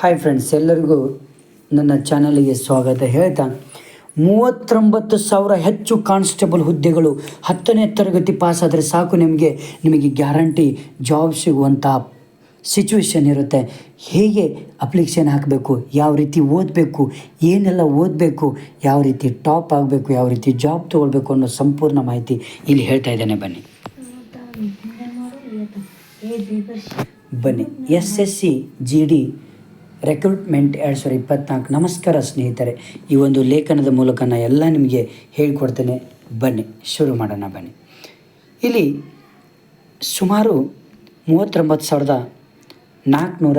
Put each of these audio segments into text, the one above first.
Hi friends ಎಲ್ಲರಿಗೂ ನನ್ನ ಚಾನಲಿಗೆ ಸ್ವಾಗತ. ಹೇಳ್ತಾ, ಮೂವತ್ತೊಂಬತ್ತು ಸಾವಿರ ಹೆಚ್ಚು ಕಾನ್ಸ್ಟೇಬಲ್ ಹುದ್ದೆಗಳು ಹತ್ತನೇ ತರಗತಿ ಪಾಸ್ ಆದರೆ ಸಾಕು ನಿಮಗೆ. ನಿಮಗೆ ಗ್ಯಾರಂಟಿ ಜಾಬ್ ಸಿಗುವಂಥ ಸಿಚುವೇಶನ್ ಇರುತ್ತೆ. ಹೇಗೆ ಅಪ್ಲಿಕೇಶನ್ ಹಾಕಬೇಕು, ಯಾವ ರೀತಿ ಓದಬೇಕು, ಏನೆಲ್ಲ ಓದಬೇಕು, ಯಾವ ರೀತಿ ಟಾಪ್ ಆಗಬೇಕು, ಯಾವ ರೀತಿ ಜಾಬ್ ತೊಗೊಳ್ಬೇಕು ಅನ್ನೋ ಸಂಪೂರ್ಣ ಮಾಹಿತಿ ಇಲ್ಲಿ ಹೇಳ್ತಾ ಇದ್ದೇನೆ. ಬನ್ನಿ. ಬನ್ನಿ S S C G D recruitment ಎರಡು ಸಾವಿರದ ಇಪ್ಪತ್ನಾಲ್ಕು. ನಮಸ್ಕಾರ ಸ್ನೇಹಿತರೆ. ಈ ಒಂದು ಲೇಖನದ ಮೂಲಕ ನಾನು ಎಲ್ಲ ನಿಮಗೆ ಹೇಳಿಕೊಡ್ತೇನೆ. ಬನ್ನಿ, ಶುರು ಮಾಡೋಣ ಬನ್ನಿ. ಇಲ್ಲಿ ಸುಮಾರು ಮೂವತ್ತೊಂಬತ್ತು ಸಾವಿರದ ನಾಲ್ಕುನೂರ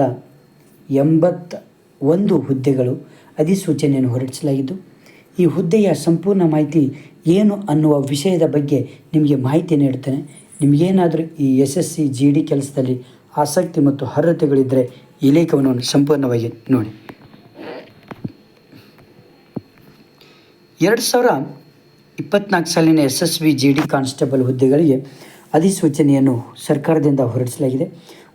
ಎಂಬತ್ತ ಒಂದು ಹುದ್ದೆಗಳು ಅಧಿಸೂಚನೆಯನ್ನು ಹೊರಡಿಸಲಾಗಿದ್ದು, ಈ ಹುದ್ದೆಯ ಸಂಪೂರ್ಣ ಮಾಹಿತಿ ಏನು ಅನ್ನುವ ವಿಷಯದ ಬಗ್ಗೆ ನಿಮಗೆ ಮಾಹಿತಿ ನೀಡುತ್ತೇನೆ. ನಿಮಗೇನಾದರೂ ಈ S S C, G D ಕೆಲಸದಲ್ಲಿ ಆಸಕ್ತಿ ಮತ್ತು ಅರ್ಹತೆಗಳಿದ್ದರೆ ಈ ಲೇಖವನ್ನು ಸಂಪೂರ್ಣವಾಗಿ ನೋಡಿ. ಎರಡು ಸಾವಿರ ಇಪ್ಪತ್ನಾಲ್ಕು ಸಾಲಿನ S S B G D constable ಹುದ್ದೆಗಳಿಗೆ ಅಧಿಸೂಚನೆಯನ್ನು ಸರ್ಕಾರದಿಂದ ಹೊರಡಿಸಲಾಗಿದೆ.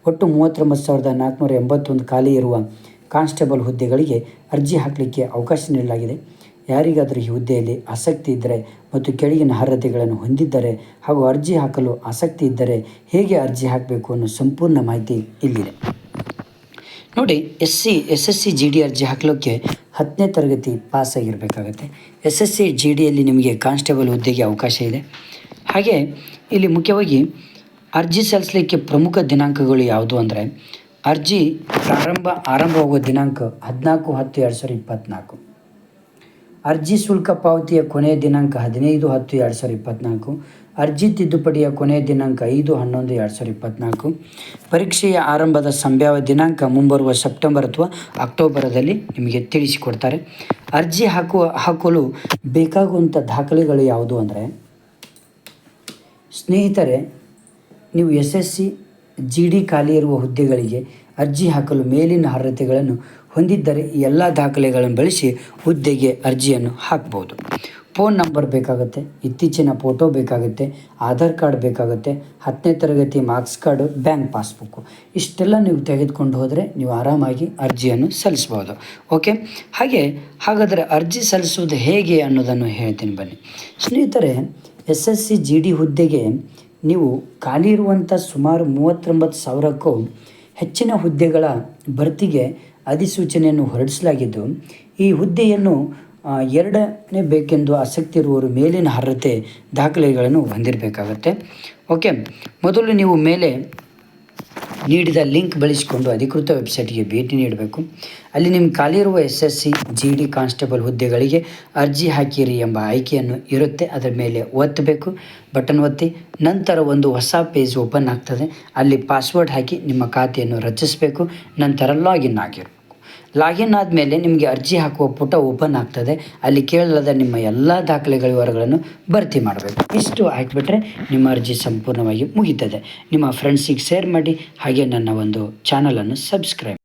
ಒಟ್ಟು ಮೂವತ್ತೊಂಬತ್ತು ಸಾವಿರದ ನಾಲ್ಕುನೂರ ಎಂಬತ್ತೊಂದು ಖಾಲಿ ಇರುವ ಕಾನ್ಸ್ಟೇಬಲ್ ಹುದ್ದೆಗಳಿಗೆ ಅರ್ಜಿ ಹಾಕಲಿಕ್ಕೆ ಅವಕಾಶ ನೀಡಲಾಗಿದೆ. ಯಾರಿಗಾದರೂ ಈ ಹುದ್ದೆಯಲ್ಲಿ ಆಸಕ್ತಿ ಇದ್ದರೆ ಮತ್ತು ಕೆಳಗಿನ ಅರ್ಹತೆಗಳನ್ನು ಹೊಂದಿದ್ದರೆ ಹಾಗೂ ಅರ್ಜಿ ಹಾಕಲು ಆಸಕ್ತಿ ಇದ್ದರೆ ಹೇಗೆ ಅರ್ಜಿ ಹಾಕಬೇಕು ಅನ್ನೋ ಸಂಪೂರ್ಣ ಮಾಹಿತಿ ಇಲ್ಲಿದೆ. ನೋಡಿ S C S S S C G ಅರ್ಜಿ ಹಾಕಲಿಕ್ಕೆ ಹತ್ತನೇ ತರಗತಿ ಪಾಸ್ ಆಗಿರಬೇಕಾಗತ್ತೆ ಎಸ್ ಎಸ್ ಸಿ ಜಿ ಡಿಯಲ್ಲಿ ನಿಮಗೆ ಕಾನ್ಸ್ಟೇಬಲ್ ಹುದ್ದೆಗೆ ಅವಕಾಶ ಇದೆ. ಹಾಗೆ ಇಲ್ಲಿ ಮುಖ್ಯವಾಗಿ ಅರ್ಜಿ ಸಲ್ಲಿಸಲಿಕ್ಕೆ ಪ್ರಮುಖ ದಿನಾಂಕಗಳು ಯಾವುದು ಅಂದರೆ, ಅರ್ಜಿ ಪ್ರಾರಂಭ, ಆರಂಭವಾಗುವ ದಿನಾಂಕ ಹದಿನಾಲ್ಕು ಹತ್ತು ಎರಡು ಸಾವಿರದ ಇಪ್ಪತ್ತ್ನಾಲ್ಕು ಅರ್ಜಿ ಶುಲ್ಕ ಪಾವತಿಯ ಕೊನೆಯ ದಿನಾಂಕ ಹದಿನೈದು ಹತ್ತು ಎರಡು ಸಾವಿರದ ಇಪ್ಪತ್ತ್ನಾಲ್ಕು ಅರ್ಜಿ ತಿದ್ದುಪಡಿಯ ಕೊನೆಯ ದಿನಾಂಕ ಐದು ಹನ್ನೊಂದು ಎರಡು ಸಾವಿರದ ಇಪ್ಪತ್ತ್ನಾಲ್ಕು ಪರೀಕ್ಷೆಯ ಆರಂಭದ ಸಂಭಾವ್ಯ ದಿನಾಂಕ ಮುಂಬರುವ ಸೆಪ್ಟೆಂಬರ್ ಅಥವಾ ಅಕ್ಟೋಬರದಲ್ಲಿ ನಿಮಗೆ ತಿಳಿಸಿಕೊಡ್ತಾರೆ. ಅರ್ಜಿ ಹಾಕುವ ಹಾಕಲು ಬೇಕಾಗುವಂಥ ದಾಖಲೆಗಳು ಯಾವುದು ಅಂದರೆ, ಸ್ನೇಹಿತರೆ, ನೀವು S S C, G D ಖಾಲಿ ಇರುವ ಹುದ್ದೆಗಳಿಗೆ ಅರ್ಜಿ ಹಾಕಲು ಮೇಲಿನ ಅರ್ಹತೆಗಳನ್ನು ಹೊಂದಿದ್ದರೆ ಈ ಎಲ್ಲ ದಾಖಲೆಗಳನ್ನು ಬಳಸಿ ಹುದ್ದೆಗೆ ಅರ್ಜಿಯನ್ನು ಹಾಕ್ಬೋದು. ಫೋನ್ ನಂಬರ್ ಬೇಕಾಗುತ್ತೆ, ಇತ್ತೀಚಿನ ಫೋಟೋ ಬೇಕಾಗುತ್ತೆ, ಆಧಾರ್ ಕಾರ್ಡ್ ಬೇಕಾಗುತ್ತೆ, ಹತ್ತನೇ ತರಗತಿ ಮಾರ್ಕ್ಸ್ ಕಾರ್ಡು, ಬ್ಯಾಂಕ್ ಪಾಸ್ಬುಕ್ಕು ಇಷ್ಟೆಲ್ಲ ನೀವು ತೆಗೆದುಕೊಂಡು ಹೋದರೆ ನೀವು ಆರಾಮಾಗಿ ಅರ್ಜಿಯನ್ನು ಸಲ್ಲಿಸ್ಬೋದು. ಓಕೆ? ಹಾಗೆ, ಹಾಗಾದರೆ ಅರ್ಜಿ ಸಲ್ಲಿಸುವುದು ಹೇಗೆ ಅನ್ನೋದನ್ನು ಹೇಳ್ತೀನಿ ಬನ್ನಿ. ಸ್ನೇಹಿತರೆ, S S C G D ಹುದ್ದೆಗೆ ನೀವು ಖಾಲಿ ಇರುವಂಥ ಸುಮಾರು ಮೂವತ್ತೊಂಬತ್ತು ಸಾವಿರಕ್ಕೂ ಹೆಚ್ಚಿನ ಹುದ್ದೆಗಳ ಭರ್ತಿಗೆ ಅಧಿಸೂಚನೆಯನ್ನು ಹೊರಡಿಸಲಾಗಿದ್ದು, ಈ ಹುದ್ದೆಯನ್ನು ಎರಡನೇ ಬೇಕೆಂದು ಆಸಕ್ತಿ ಇರುವವರು ಮೇಲಿನ ಅರ್ಹತೆ ದಾಖಲೆಗಳನ್ನು ಹೊಂದಿರಬೇಕಾಗತ್ತೆ. ಓಕೆ, ಮೊದಲು ನೀವು ಮೇಲೆ ನೀಡಿದ ಲಿಂಕ್ ಬಳಸಿಕೊಂಡು ಅಧಿಕೃತ ವೆಬ್ಸೈಟ್ಗೆ ಭೇಟಿ ನೀಡಬೇಕು. ಅಲ್ಲಿ ನಿಮ್ಮ ಖಾಲಿ ಇರುವ S S C G D, constable ಹುದ್ದೆಗಳಿಗೆ ಅರ್ಜಿ ಹಾಕಿರಿ ಎಂಬ ಆಯ್ಕೆಯನ್ನು ಇರುತ್ತೆ. ಅದರ ಮೇಲೆ ಒತ್ತಬೇಕು. ಬಟನ್ ಒತ್ತಿ, ನಂತರ ಒಂದು ಹೊಸ ಪೇಜ್ ಓಪನ್ ಆಗ್ತದೆ. ಅಲ್ಲಿ ಪಾಸ್ವರ್ಡ್ ಹಾಕಿ ನಿಮ್ಮ ಖಾತೆಯನ್ನು ರಚಿಸಬೇಕು. ನಂತರ ಲಾಗಿನ್ ಆಗಿರಬೇಕು ಲಾಗಿನ್ ಆದಮೇಲೆ ನಿಮಗೆ ಅರ್ಜಿ ಹಾಕುವ ಪುಟ ಓಪನ್ ಆಗ್ತದೆ. ಅಲ್ಲಿ ಕೇಳಲಾದ ನಿಮ್ಮ ಎಲ್ಲ ದಾಖಲೆಗಳ ವಿವರಗಳನ್ನು ಭರ್ತಿ ಮಾಡಬೇಕು. ಇಷ್ಟು ಹಾಕಿಬಿಟ್ರೆ ನಿಮ್ಮ ಅರ್ಜಿ ಸಂಪೂರ್ಣವಾಗಿ ಮುಗೀತದೆ. ನಿಮ್ಮ ಫ್ರೆಂಡ್ಸಿಗೆ ಶೇರ್ ಮಾಡಿ. ಹಾಗೆ ನನ್ನ ಒಂದು ಚಾನಲನ್ನು ಸಬ್ಸ್ಕ್ರೈಬ್